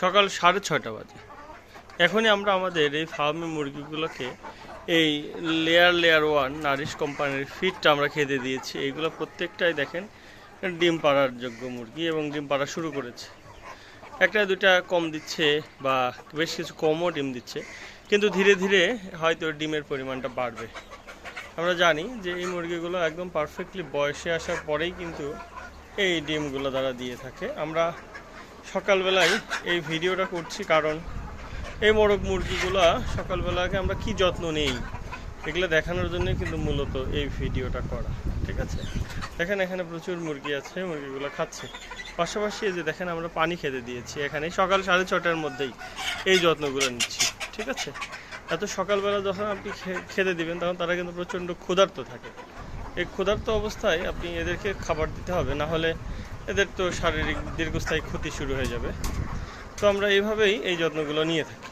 সকাল সাড়ে ছয়টা বাজে। এখনই আমরা আমাদের এই ফার্মে মুরগিগুলোকে এই লেয়ার লেয়ার ওয়ান নারিশ কোম্পানির ফিডটা আমরা খেতে দিয়েছি। এইগুলো প্রত্যেকটাই দেখেন ডিম পাড়ার যোগ্য মুরগি এবং ডিম পাড়া শুরু করেছে। একটা দুইটা কম দিচ্ছে বা বেশ কিছু কমও ডিম দিচ্ছে, কিন্তু ধীরে ধীরে হয়তো ডিমের পরিমাণটা বাড়বে। আমরা জানি যে এই মুরগিগুলো একদম পারফেক্টলি বয়সে আসার পরেই কিন্তু এই ডিমগুলো তারা দিয়ে থাকে। আমরা সকালবেলায় এই ভিডিওটা করছি কারণ এই মোরগ মুরগিগুলো সকালবেলাকে আমরা কি যত্ন নেই এগুলো দেখানোর জন্য কিন্তু মূলত এই ভিডিওটা করা, ঠিক আছে? দেখেন এখানে প্রচুর মুরগি আছে, মুরগিগুলো খাচ্ছে। পাশাপাশি এই যে দেখেন আমরা পানি খেতে দিয়েছি এখানে, সকাল সাড়ে ছটার মধ্যেই এই যত্নগুলো নিচ্ছি, ঠিক আছে? এত সকালবেলা যখন আপনি খেতে দিবেন তখন তারা কিন্তু প্রচণ্ড ক্ষুধার্ত থাকে। এই ক্ষুধার্ত অবস্থায় আপনি এদেরকে খাবার দিতে হবে, না হলে এদের তো শারীরিক দীর্ঘস্থায়ী ক্ষতি শুরু হয়ে যাবে। তো আমরা এইভাবেই এই যত্নগুলো নিয়ে থাকি।